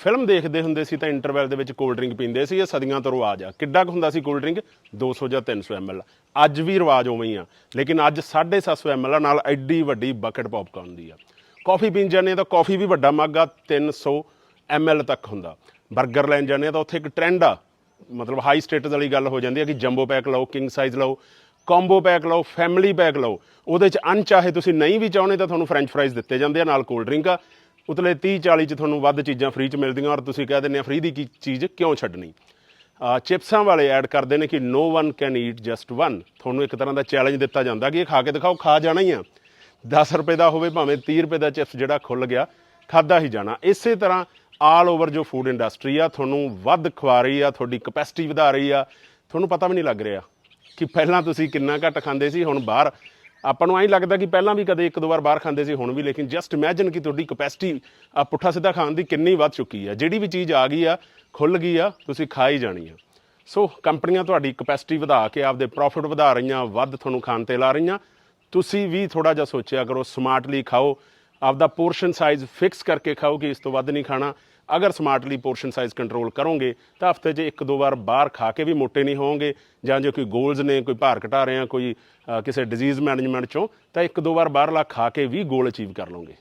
Film ਦੇਖਦੇ ਹੁੰਦੇ ਸੀ ਤਾਂ ਇੰਟਰਵੈਲ ਦੇ ਵਿੱਚ ਕੋਲਡ ਡਰਿੰਕ ਪੀਂਦੇ ਸੀ, ਇਹ ਸਦੀਆਂ ਤੋਂ ਰਿਵਾਜ ਆ। ਕਿੱਡਾ ਕੁ ਹੁੰਦਾ ਸੀ ਕੋਲਡ ਡਰਿੰਕ 200 ਜਾਂ 300 ml ਅੱਜ ਵੀ ਰਿਵਾਜ ਉਵੇਂ ਹੀ ਆ, ਲੇਕਿਨ ਅੱਜ 750 ml ਨਾਲ ਐਡੀ ਵੱਡੀ ਬਕਟ ਪੌਪਕਾਰਨ ਦੀ ਆ। ਕਾਫੀ ਪੀਣ ਜਾਂਦੇ ਆ ਤਾਂ ਕਾਫੀ ਵੀ ਵੱਡਾ ਮੱਗ ਆ 300 ml ਤੱਕ ਹੁੰਦਾ। 버ਗਰ ਲੈਣ ਜਾਂਦੇ ਆ ਤਾਂ ਉੱਥੇ ਇੱਕ ਟ੍ਰੈਂਡ ਆ, ਮਤਲਬ ਹਾਈ ਸਟੇਟਸ ਵਾਲੀ ਗੱਲ ਹੋ ਜਾਂਦੀ ਹੈ ਕਿ ਜੰਬੋ ਪੈਕ ਲਓ ਕਿੰਗ ਸਾਈਜ਼ ਲਓ ਕੰਬੋ ਪੈਕ ਲਓ ਫੈਮਿਲੀ ਪੈਕ ਲਓ। ਉਹਦੇ ਚ ਅਣਚਾਹੇ ਤੁਸੀਂ ਨਹੀਂ ਵੀ ਚਾਹੁੰਦੇ ਤਾਂ ਤੁਹਾਨੂੰ ਫ੍ਰੈਂਚ ਫਰਾਈਜ਼ ਦਿੱਤੇ ਜਾਂਦੇ ਆ, ਨਾਲ ਕੋਲਡ ਡਰਿੰਕ ਆ। ਉਤਲੇ 30 40 ਚ ਤੁਹਾਨੂੰ ਵੱਧ ਚੀਜ਼ਾਂ ਫ੍ਰੀ ਚ ਮਿਲਦੀਆਂ ਔਰ ਤੁਸੀਂ ਕਹਿ ਦਿੰਦੇ ਆ ਫ੍ਰੀ ਦੀ ਕੀ ਚੀਜ਼ ਕਿਉਂ ਛੱਡਣੀ? ਚਿਪਸਾਂ ਵਾਲੇ ਐਡ ਕਰਦੇ ਨੇ ਕਿ no one can eat just one ਤੁਹਾਨੂੰ ਇੱਕ ਤਰ੍ਹਾਂ ਦਾ ਚੈਲੰਜ ਦਿੱਤਾ ਜਾਂਦਾ ਕਿ ਇਹ ਖਾ ਕੇ ਦਿਖਾਓ, ਖਾ ਜਾਣਾ ਹੀ ਆ। 10 ਰੁਪਏ ਦਾ ਹੋਵੇ ਭਾਵੇਂ 30 ਰੁਪਏ ਦਾ ਚਿਪਸ ਜਿਹੜਾ ਖੁੱਲ ਗਿਆ ਖਾਦਾ ਹੀ ਜਾਣਾ। ਇਸੇ ਤਰ੍ਹਾਂ ਆਲ ਓਵਰ ਜੋ ਫੂਡ ਇੰਡਸਟਰੀ ਆ, ਤੁਹਾਨੂੰ ਵੱਧ ਖਵਾ ਰਹੀ ਆ, ਤੁਹਾਡੀ ਕਪੈਸਿਟੀ ਵਧਾ ਰਹੀ ਆ। ਤੁਹਾਨੂੰ ਪਤਾ ਵੀ ਨਹੀਂ ਲੱਗ ਰਿਹਾ ਕਿ ਪਹਿਲਾਂ ਤੁਸੀਂ ਕਿੰਨਾ ਘੱਟ ਖਾਂਦੇ ਸੀ, ਹੁਣ ਬਾਹਰ ਆਪਾਂ ਨੂੰ ਐਂ ਲੱਗਦਾ ਕਿ ਪਹਿਲਾਂ ਵੀ ਕਦੇ ਇੱਕ ਦੋ ਵਾਰ ਬਾਹਰ ਖਾਂਦੇ ਸੀ, ਹੁਣ ਵੀ, ਲੇਕਿਨ ਜਸਟ ਇਮੇਜਿਨ ਕਿ ਤੁਹਾਡੀ ਕਪੈਸਿਟੀ ਪੁੱਠਾ ਸਿੱਧਾ ਖਾਣ ਦੀ ਕਿੰਨੀ ਵੱਧ ਚੁੱਕੀ ਆ। ਜਿਹੜੀ ਵੀ ਚੀਜ਼ ਆ ਗਈ ਆ ਖੁੱਲ ਗਈ ਆ, ਤੁਸੀਂ ਖਾ ਹੀ ਜਾਣੀ ਆ। ਸੋ ਕੰਪਨੀਆਂ ਤੁਹਾਡੀ ਕਪੈਸਿਟੀ ਵਧਾ ਕੇ ਆਪਦੇ ਪ੍ਰੋਫਿਟ ਵਧਾ ਰਹੀਆਂ, ਵੱਧ ਤੁਹਾਨੂੰ ਖਾਣ ਤੇ ਲਾ ਰਹੀਆਂ। ਤੁਸੀਂ ਵੀ ਥੋੜਾ ਜਿਹਾ ਸੋਚਿਆ ਕਰੋ ਸਮਾਰਟਲੀ ਖਾਓ। ਆਪਦਾ ਪੋਰਸ਼ਨ ਸਾਈਜ਼ ਫਿਕਸ ਕਰਕੇ ਖਾਓ ਕਿ ਇਸ ਤੋਂ ਵੱਧ ਨਹੀਂ ਖਾਣਾ। ਅਗਰ ਸਮਾਰਟਲੀ ਪੋਰਸ਼ਨ ਸਾਈਜ਼ ਕੰਟਰੋਲ ਕਰੋਗੇ, ਤਾਂ ਹਫ਼ਤੇ 'ਚ ਇੱਕ ਦੋ ਵਾਰ ਬਾਹਰ ਖਾ ਕੇ ਵੀ ਮੋਟੇ ਨਹੀਂ ਹੋਵੋਗੇ, ਜਾਂ ਜੇ ਕੋਈ ਗੋਲਸ ਨੇ, ਕੋਈ ਭਾਰ ਘਟਾ ਰਹੇ ਆ, ਕੋਈ ਕਿਸੇ ਡਿਜ਼ੀਜ਼ ਮੈਨੇਜਮੈਂਟ ਚੋਂ, ਤਾਂ ਇੱਕ ਦੋ ਵਾਰ ਬਾਹਰਲਾ ਖਾ ਕੇ ਵੀ ਗੋਲ ਅਚੀਵ ਕਰ ਲਓਗੇ।